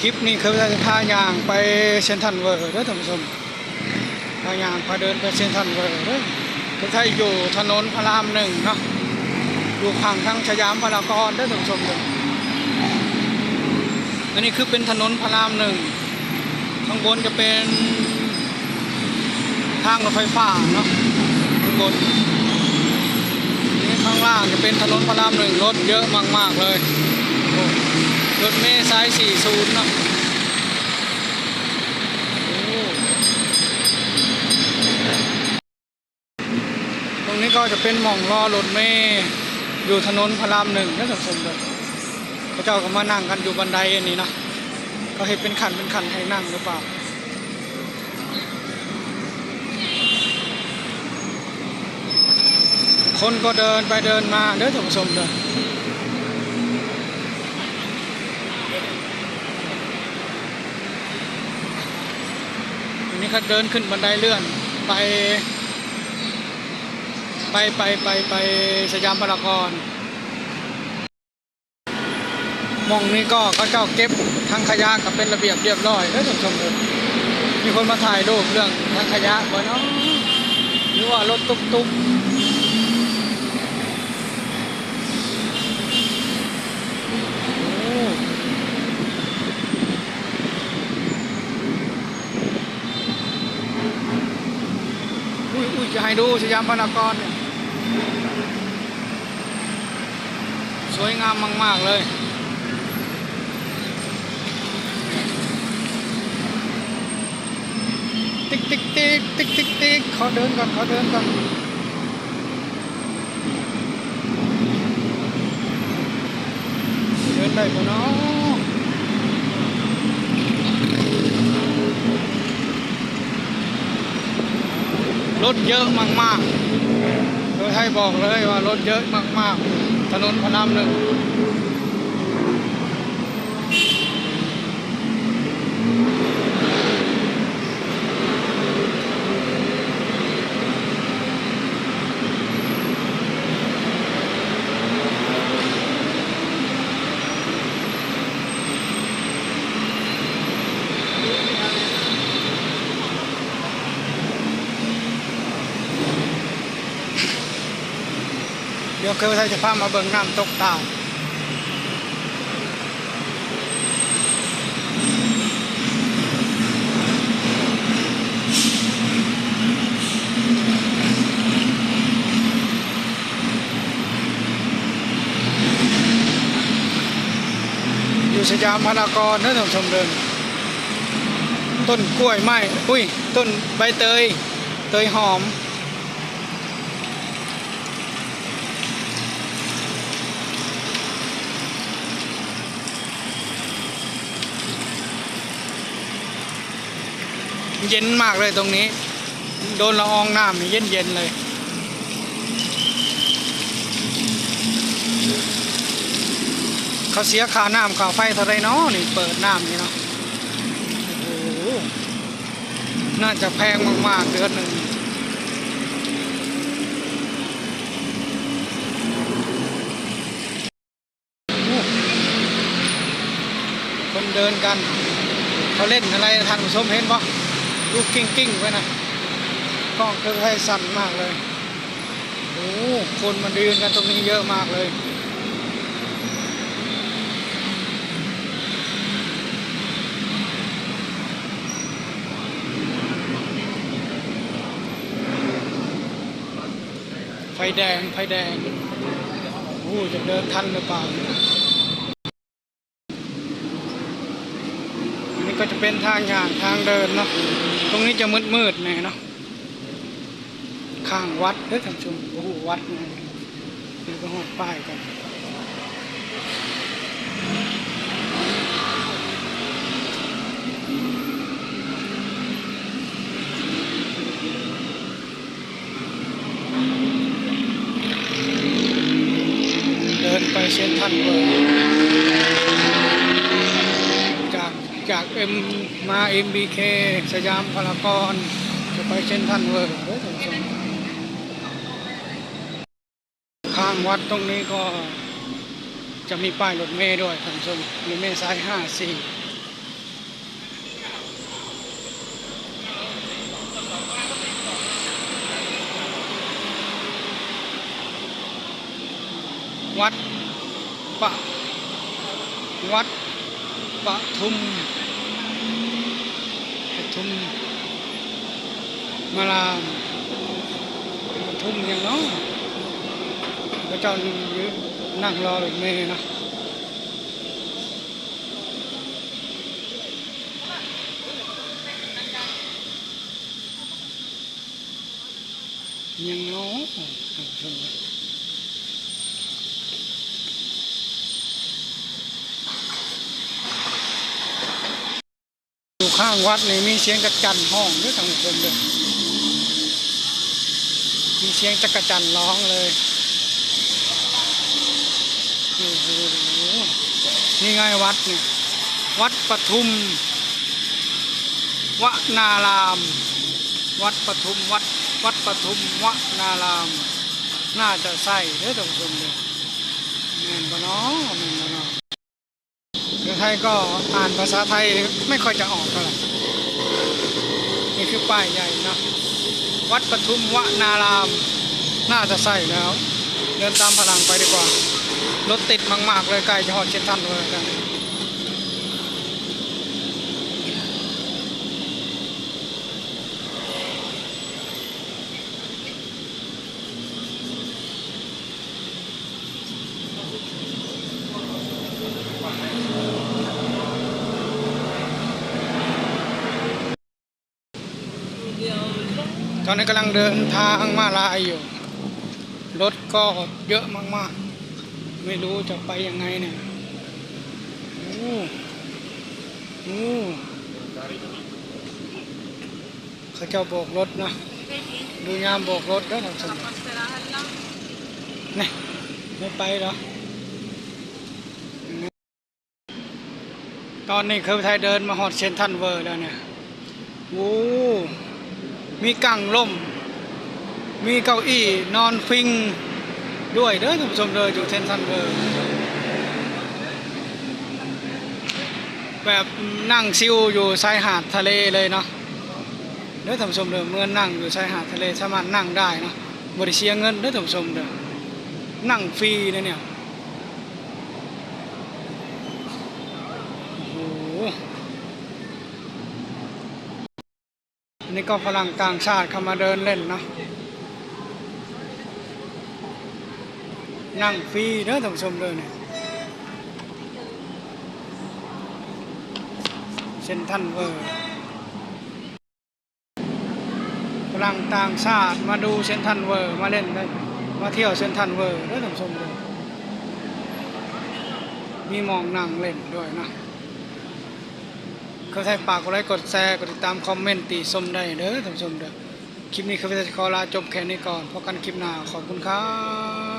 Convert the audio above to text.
คลิปนี้คือจะพาย่างไปเซนทันเวิร์ด้อท่านผู้ชมพาย่างพาเดินไปเซนทันเวิร์ด้อคือถ้าอยู่ถนนพระรามหนึ่งเนาะอยู่ข้างทางสยามพารากอนด้อท่านผู้ชมเด้ออันนี้คือเป็นถนนพระรามหนึ่งข้างบนจะเป็นทางรถไฟฟ้าเนาะข้างบนนี่ข้างล่างจะเป็นถนนพระรามหนึ่งรถเยอะมากๆเลย รถเมล์สาย 40 เนาะโอ้ตรงนี้ก็จะเป็นหม่องรอรถเมล์อยู่ถนนพระรามหนึ่งนะท่านผู้ชมเด้อเขาเจ้าก็มานั่งกันอยู่บันไดอันนี้เนาะก็เห็นเป็นขันเป็นขันให้นั่งหรือเปล่าคนก็เดินไปเดินมาเด้อท่านผู้ชมเด้อ นนี้เขาเดินขึ้นบันไดเลื่อน ไป ไปไปไปไปสยามพารากอนมองนี้ก็เขาเจ้าเก็บทางขยะกับเป็นระเบียบเรียบร้อยเด้อท่านผู้ชมเลยมีคนมาถ่ายรูปเรื่องทางขยะบ่เนาะหรือว่ารถตุ๊กๆ อุ้ยจะให้ดูสยามพารากอนสวยงามมาก ๆ เลยติ๊กติ๊กติ๊กติ๊กติ๊กติ๊กขอเดินก่อนขอเดินก่อนเดินได้ปะเนาะ รถเยอะมากๆโดยให้บอกเลยว่ารถเยอะมากๆ ถนนพนามหนึ่ง เดี๋ยวเคยไทยจะพามาเบิ่งน้ำตกตาอยู่สยามพารากอนนะท่านผู้ชมเดิน ต้นกล้วยไม้อุ้ย ต้นใบเตย เตยหอม เย็นมากเลยตรงนี้ โดนละอองน้ำเย็นเย็นๆเลย เขาเสียค่าน้ำค่าไฟเท่าไรเนาะนี่เปิดน้ำนี่เนาะโอ้โหน่าจะแพงมากๆเดือนหนึ่งคนเดินกัน เขาเล่นอะไรทานผู้ชมเห็นปะ ลูกกิ้งกิ้งไว้นะกล้องเครื่องให้สั่นมากเลยโอ้คนมายืนกันตรงนี้เยอะมากเลยไฟแดงไฟแดงโอ้จะเดินทันหรือเปล่า อันนี้ ก็จะเป็นทางย่างทางเดินเนาะตรงนี้จะมืดมืดๆหน่อยเนาะข้างวัดเด้อท่านชมโอ้โหวัดนะนี่ก็หอดป้ายกันเดินไปเซนทรันเวิร์ จากเอ็มมาเอ็มบีเคสยามพารากอนจะไปเช่นท่านเวอร์ข้างวัดตรงนี้ก็จะมีป้ายรถเมย์ด้วยท่านผู้ชมรถเมย์สายห้าสี่วัดปะวัดปทุม ปทุมมารามปทุมอย่างเนาะพระเจ้าอยู่นั่งรอรถเมล์เนาะยังเนาะท่านผู้ชม อยู่ข้างวัดนี่มีเสียงกรจันห้องด้วยทางคนเลยมีเสียงจักรจันร้องเลยโอ้โหนี่ไงวัดเนี่ยวัดปทุมวนาราม วัดปทุมวัดวัดปทุมวนาราม น่าจะใส่เด้อท่านผู้ชมเลยแม่นบ่เนาะแม่นบ่เนาะเมือ ไทยก็อ่านภาษาไทยไม่ค่อยจะออกเท่าไหร่นี่คือป้ายใหญ่นะวัดปทุมวนาราม น่าจะใส่แล้ว เดินตามพลังไปดีกว่ารถติดมาก ๆ เลยใกล้จะหอดเช็นทันเลยกันะ อนนี้กำลังเดินทางมาลายอยู่ รถก็เยอะมากๆ ไม่รู้จะไปยังไงเนี่ยโอ้โหเขาเจ้าโบกรถนะดูยามโบกรถแล้วทำสนี่ไม่ไปหรอ ตอนนี้คือไทยเดินมาหอดเซนทันเวอร์แล้วเนี่ยโอ้ มีกังล่ม มีเก้าอี้นอนฟิงด้วยเด้อท่านผู้ชมเลยอยู่เซนทรันเวอร์แบบนั่งซิวอยู่ชายหาดทะเลเลยเนาะเด้อท่านผู้ชมเด้อเมื่อนั่งอยู่ชายหาดทะเลสามารถนั่งได้เนาะบริเชียเงินเด้อท่านผู้ชมเด้อนั่งฟรีนะเนี่ยโอ้โหอั นี่ก็ฝรั่งต่างชาติเข้ามาเดินเล่นเนาะนั่งฟรีเด้อท่านผู้ชมเด้อเนี่ยเซนทรันเวอร์ฝรั่งต่างชาติมาดูเซนทันเวอร์มาเล่นได้มาเที่ยวเซนทันเวอร์ได้ท่านผู้ชมเลยมีมองนั่งเล่นด้วยนะ ขาใช้ปากกดไลค์กดแชร์กดติดตามคอมเมนต์ตีชมได้เด้อท่านผู้ชมเด้อคลิปนี้เขาจะขอลาจบแค่นี้ก่อนพบกันคลิปหน้าขอบคุณครับ